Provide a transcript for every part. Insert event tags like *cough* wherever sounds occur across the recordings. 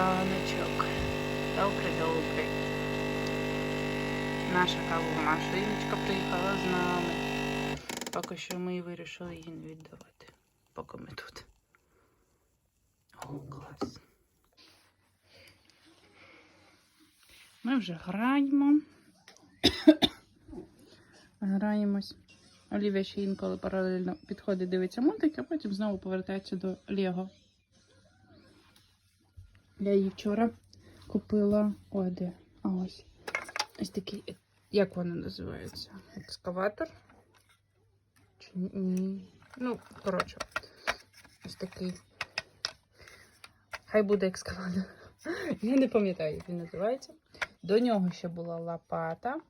раночок. Добрий, добрий. Наша кавова машиночка приїхала з нами. Поки що ми вирішили її не віддавати. Поки ми тут. О, клас. Ми вже граємо. Граємось. Олівія ще інколи паралельно підходить, дивиться мультик, а потім знову повертається до Лего. Я її вчора купила. Ой, де? А ось. Ось такий, е, як воно називається? Екскаватор? Чи ні? Ну, коротше, ось такий. Хай буде екскаватор. *laughs* Я не пам'ятаю, як він називається. До нього ще була лопата.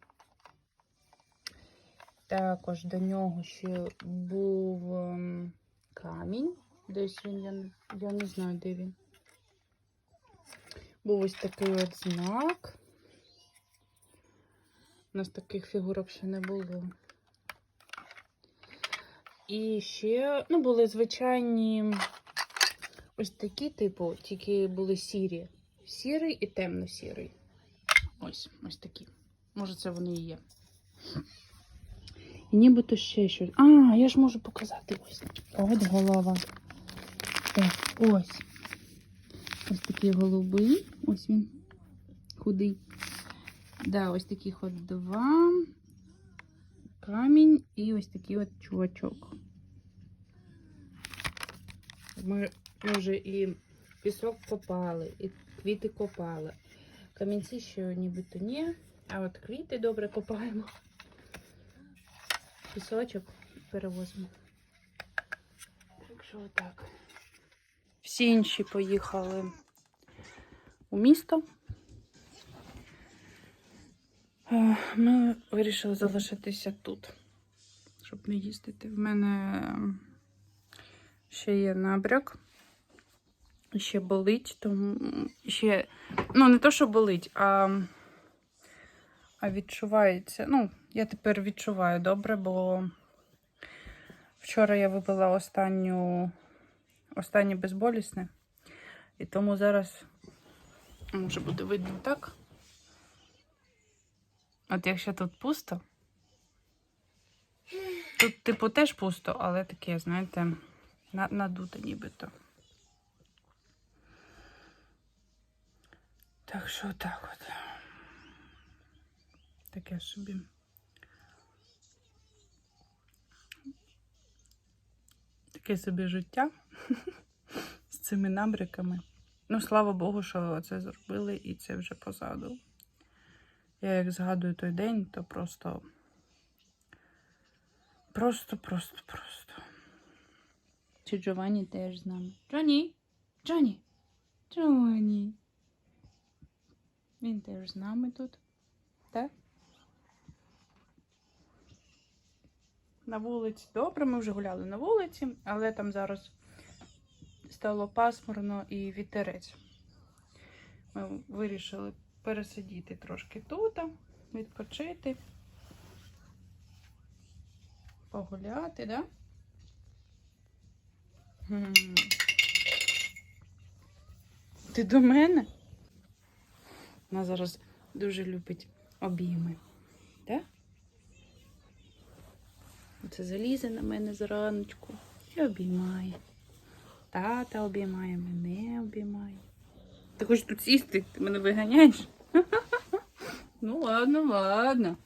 Також до нього ще був ем, камінь. Десь він, я, я не знаю, де він. Був ось такий от знак. У нас таких фігурок ще не було. І ще, ну, були звичайні ось такі, типу, тільки були сірі. Сірий і темно-сірий. Ось, ось такі. Може, це вони і є. І нібито ще щось. А, я ж можу показати ось. От голова. О, ось. Ось такий голубий. Ось він. Худий. Да, ось таких от два. Камінь і ось такий от чувачок. Ми, вже і пісок копали, і квіти копали. Камінці ще нібито ні, а от квіти добре копаємо. Пісочок перевозимо. Так що отак. Всі інші поїхали у місто. Е, Ми вирішили залишитися тут, щоб не їздити. В мене ще є набряк. Ще болить, тому ще, ну, не то, що болить, а, а відчувається. Ну, я тепер відчуваю добре, бо вчора я випила останню, останнє безболісне. І тому зараз може буде видно так. От якщо тут пусто, тут, типу, теж пусто, але таке, знаєте, надуте нібито. Так що так от. Таке собі. Таке собі життя *laughs* з цими набряками. Ну, слава Богу, що це зробили і це вже позаду. Я як згадую той день, то просто. Просто, просто, просто. Чи Джованні теж з нами? Джоні! Джоні! Джоні! Він теж з нами тут. Так? На вулиці добре, ми вже гуляли на вулиці, але там зараз стало пасмурно і вітерець. Ми вирішили пересидіти трошки тут, відпочити, погуляти, да? Ти до мене? Вона зараз дуже любить обійми. Так? Це залізе на мене зраночку і обіймає. Тата обіймає, мене обіймає. Ти хочеш тут сісти? Ти мене виганяєш? *laughs* Ну, ладно, ладно.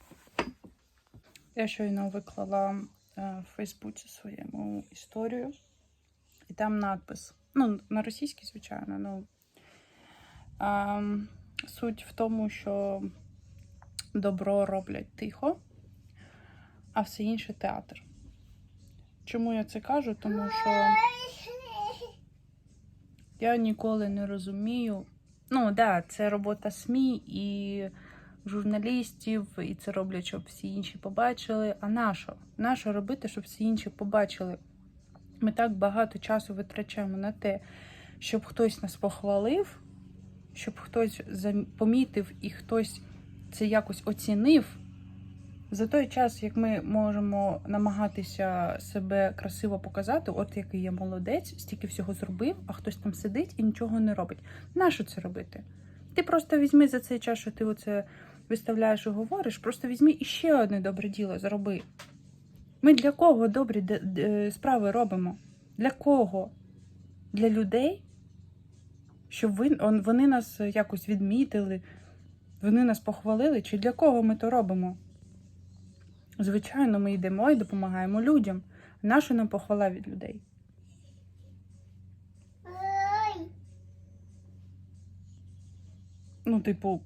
Я щойно виклала е, в Фейсбуці своєму історію. І там надпис. Ну, на російській, звичайно, ну. Ем, Суть в тому, що добро роблять тихо, а все інше театр. Чому я це кажу? Тому що я ніколи не розумію. Ну, так, да, це робота СМІ і журналістів, і це роблять, щоб всі інші побачили. А нащо? Нащо робити, щоб всі інші побачили? Ми так багато часу витрачаємо на те, щоб хтось нас похвалив, щоб хтось помітив і хтось це якось оцінив За той час, як ми можемо намагатися себе красиво показати, от який я молодець, стільки всього зробив, а хтось там сидить і нічого не робить. Нащо це робити? Ти просто візьми за цей час, що ти оце виставляєш і говориш, просто візьми іще одне добре діло, зроби. Ми для кого добрі справи робимо? Для кого? Для людей? Щоб вони нас якось відмітили, вони нас похвалили, чи для кого ми то робимо? Звичайно, ми йдемо і допомагаємо людям. Нащо нам похвала від людей? Ну, типу,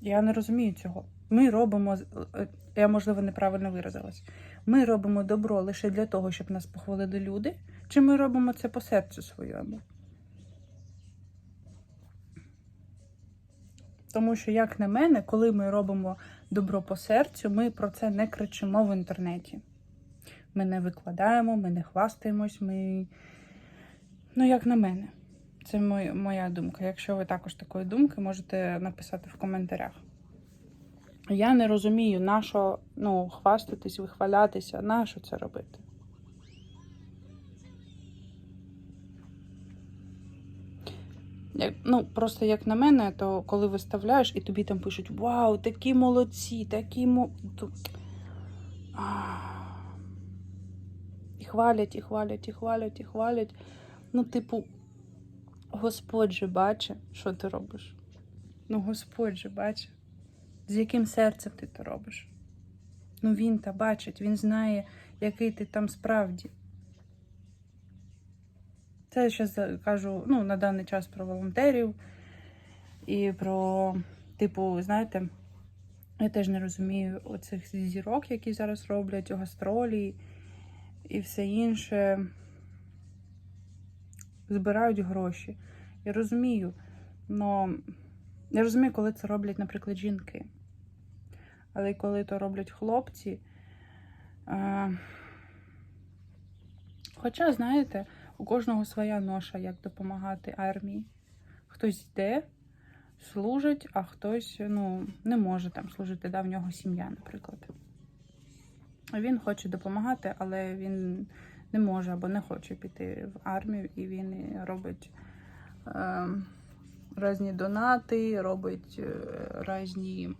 я не розумію цього. Ми робимо, е, я можливо неправильно виразилась. Ми робимо добро лише для того, щоб нас похвалили люди, чи ми робимо це по серцю своєму? Тому що, як на мене, коли ми робимо добро по серцю, ми про це не кричимо в інтернеті. Ми не викладаємо, ми не хвастаємось, ми. Ну, як на мене, це моя думка. Якщо ви також такої думки, можете написати в коментарях. Я не розумію, на що ну, хвастатись, вихвалятися, на що це робити. Ну, просто як на мене, то коли виставляєш і тобі там пишуть Вау, такі молодці, такі мо... І хвалять, і хвалять, і хвалять, і хвалять. Ну, типу, Господь же бачить, що ти робиш. Ну, Господь же бачить, з яким серцем ти це робиш. Ну, він та бачить, він знає, який ти там справді. Це я зараз кажу ну, на даний час про волонтерів і про, типу, знаєте, я теж не розумію оцих зірок, які зараз роблять, гастролі і все інше. Збирають гроші. Я розумію, но я розумію, коли це роблять, наприклад, жінки. Але коли то роблять хлопці. Е... Хоча, знаєте, у кожного своя ноша, як допомагати армії. Хтось йде, служить, а хтось ну, не може там служити, да, в нього сім'я, наприклад. Він хоче допомагати, але він не може або не хоче піти в армію, і він робить е, різні донати, робить е, різні.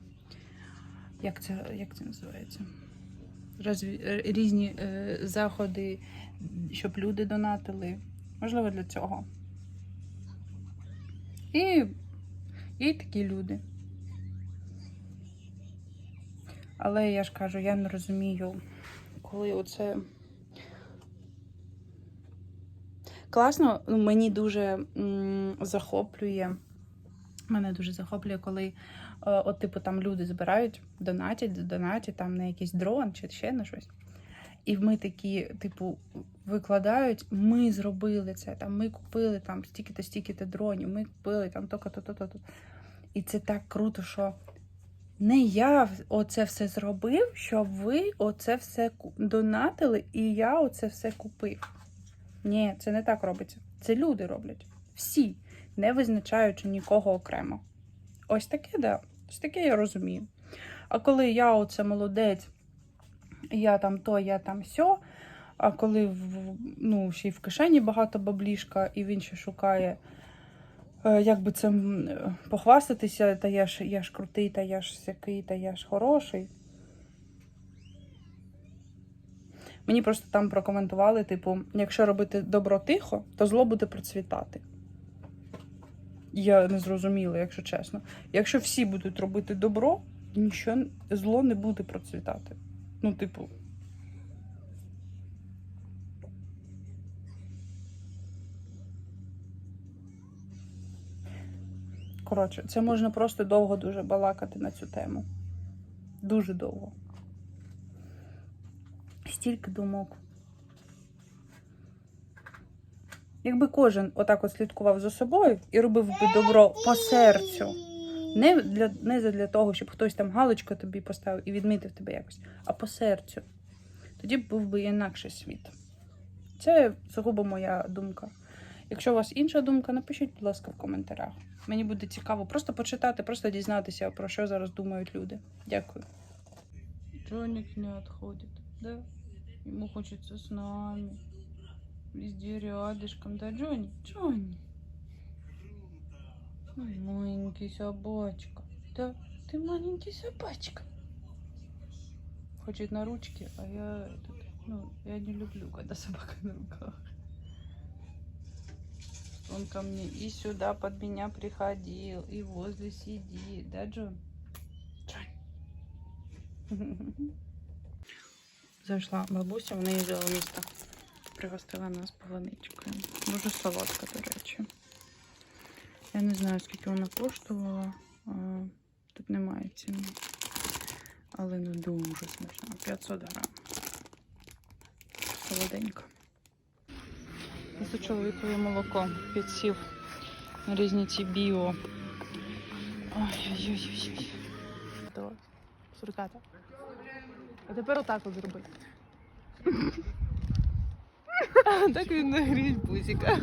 Як це, як це називається? Е, Різні е, заходи, щоб люди донатили. Можливо, для цього. І є такі люди. Але я ж кажу, я не розумію, коли оце. Класно, ну, мені дуже захоплює. Мене дуже захоплює, коли от, типу, там люди збирають, донатять, донатять там на якийсь дрон чи ще на щось. І ми такі, типу, викладають, ми зробили це, там, ми купили там стільки-то, стільки-то дронів, ми купили там то-то, то-то, то. І це так круто, що не я оце все зробив, щоб ви оце все донатили, і я оце все купив. Ні, це не так робиться. Це люди роблять. Всі, не визначаючи нікого окремо. Ось таке, да. Ось таке я розумію. А коли я оце молодець, я там то, я там сьо, а коли ну, ще й в кишені багато баблішка, і він ще шукає, е, як би цим е, похвастатися, та я ж, я ж крутий, та я ж сякий, та я ж хороший. Мені просто там прокоментували, типу, якщо робити добро тихо, то зло буде процвітати. Я не зрозуміла, якщо чесно. Якщо всі будуть робити добро, нічого зло не буде процвітати. Ну, типу. Коротше, це можна просто довго дуже балакати на цю тему. Дуже довго. Стільки думок. Якби кожен отак от слідкував за собою і робив би добро по серцю. Не для, не для того, щоб хтось там галочку тобі поставив і відмітив тебе якось, а по серцю. Тоді був би інакший світ. Це сугубо моя думка. Якщо у вас інша думка, напишіть, будь ласка, в коментарях. Мені буде цікаво просто почитати, просто дізнатися, про що зараз думають люди. Дякую. Джоник не отходит, да? Ему хочется с нами. Везде рядышком, да, Джонни? Джонни. Маленький собачка. Да, ты маленький собачка. Хочет на ручки, а я, этот, ну, я не люблю, когда собака на руках. Он ко мне и сюда под меня приходил, и возле сидит, да, Джон? Джон. *laughs* Зайшла бабуся, неї взяла місто. Пригостила нас полоничкою. Дуже солодка, до речі. Я не знаю, скільки вона коштувала. Тут немає ціни. Але ну дуже смачно. 500 грам. Солоденько. Це чоловікове молоко підсів на різні ці біо. Ой-ой-ой. Давай. Сурката. А тепер отак от Так він нагріє бузіка.